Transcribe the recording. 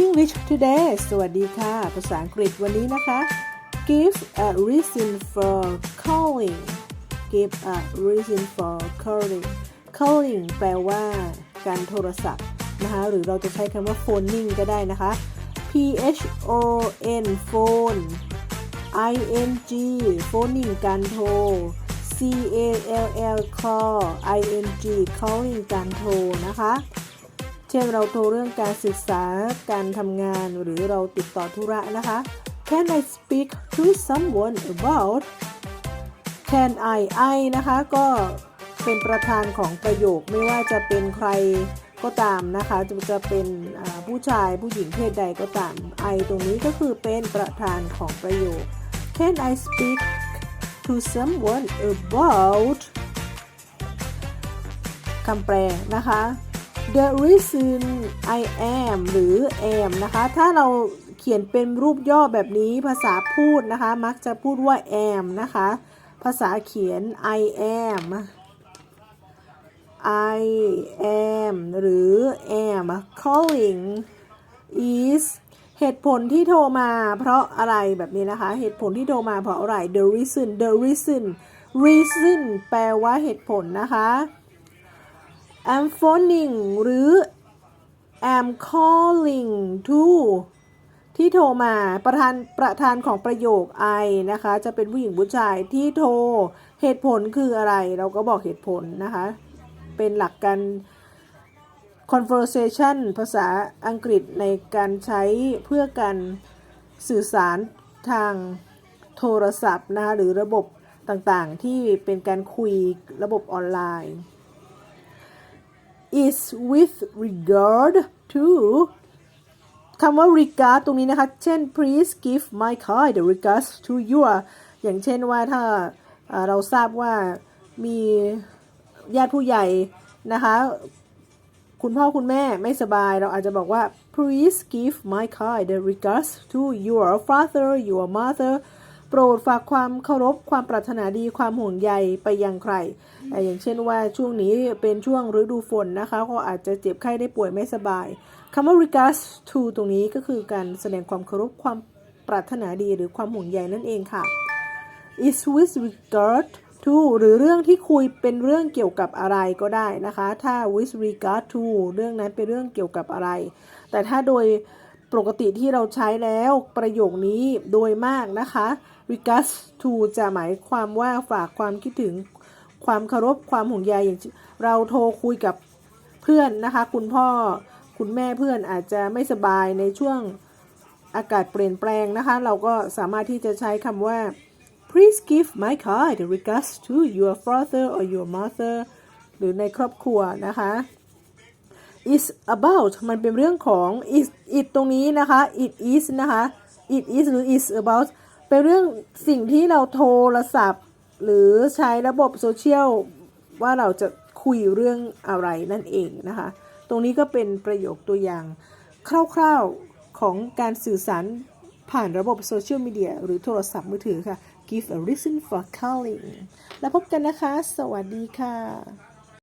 English today สวัสดีค่ะ ภาษาอังกฤษวันนี้นะคะ give a reason for calling give a reason for calling calling แปลว่าการโทรศัพท์นะคะหรือเราจะใช้คำว่า phoning ก็ได้นะคะ p h o n phone i n g phoning การโทร c a l l call i n g calling การโทรนะคะ เช่นเราโทรเรื่องการศึกษาการทำงานหรือเราติดต่อธุระนะคะ Can I speak to someone about Can I I นะคะก็เป็นประธานของประโยคไม่ว่าจะเป็นใครก็ตามนะคะจะจะเป็นผู้ชายผู้หญิงเพศใดก็ตาม I ตรงนี้ก็คือเป็นประธานของประโยค Can I speak to someone about คำแปลนะคะ The reason I am หรือ am นะคะ ถ้าเราเขียนเป็นรูปย่อแบบนี้ภาษาพูดนะคะ มักจะพูดว่า am นะคะ ภาษาเขียน I am I am หรือ am calling is เหตุผลที่โทรมาเพราะอะไรแบบนี้นะคะ เหตุผลที่โทรมาเพราะอะไร the reason the reason reason แปลว่าเหตุผลนะคะ I'm phoning หรือ I'm calling to ที่โทรมาประธานประธานของประโยค I นะคะ จะเป็นผู้หญิงผู้ชายที่โทรเหตุผลคืออะไร เราก็บอกเหตุผลนะคะ เป็นหลักการ conversation ภาษาอังกฤษในการใช้เพื่อการสื่อสารทางโทรศัพท์นะคะหรือระบบต่างๆ ที่เป็นการคุยระบบออนไลน์ is with regard to คำว่า regard ตรงนี้นะคะ เช่น please give my kind regards to your อย่างเช่นว่าถ้าเอ่อเราทราบว่ามีญาติผู้ใหญ่นะคะ คุณพ่อคุณแม่ไม่สบายเราอาจจะบอกว่า please give my kind regards to your father your mother โปรดฝากความเคารพความปรารถนาดีความห่วงใยไปยังใครอ่อย่างเช่นว่าช่วงนี้เป็นช่วงฤดูฝนนะคะ ก็อาจจะเจ็บไข้ได้ป่วยไม่สบายคำว่า regards to ตรงนี้ก็คือการแสดงความเคารพความปรารถนาดีหรือความห่วงใยนั่นเองค่ะ is with regard to หรือเรื่องที่คุยเป็นเรื่องเกี่ยวกับอะไรก็ได้นะคะ ถ้า with regard to เรื่องนั้นเป็นเรื่องเกี่ยวกับอะไร แต่ถ้าโดยปกติที่เราใช้แล้วประโยคนี้โดยมากนะคะ regards to จะหมายความว่าฝากความคิดถึงความเคารพความห่วงใยอย่างเช่นเราโทรคุยกับเพื่อนนะคะ คุณพ่อคุณแม่เพื่อนอาจจะไม่สบายในช่วงอากาศเปลี่ยนแปลงนะคะ เราก็สามารถที่จะใช้คำว่า please give my kind regards to your father or your mother หรือในครอบครัวนะคะ is about มันเป็นเรื่องของ is it ตรงนี้นะคะ it is นะคะ it is หรือ is about เป็นเรื่องสิ่งที่เราโทรศัพท์ หรือใช้ระบบโซเชียลว่าเราจะคุยเรื่องอะไรนั่นเองนะคะ ตรงนี้ก็เป็นประโยคตัวอย่างคร่าวๆของการสื่อสารผ่านระบบโซเชียลมีเดียหรือโทรศัพท์มือถือค่ะ give a reason for calling แล้วพบกันนะคะ สวัสดีค่ะ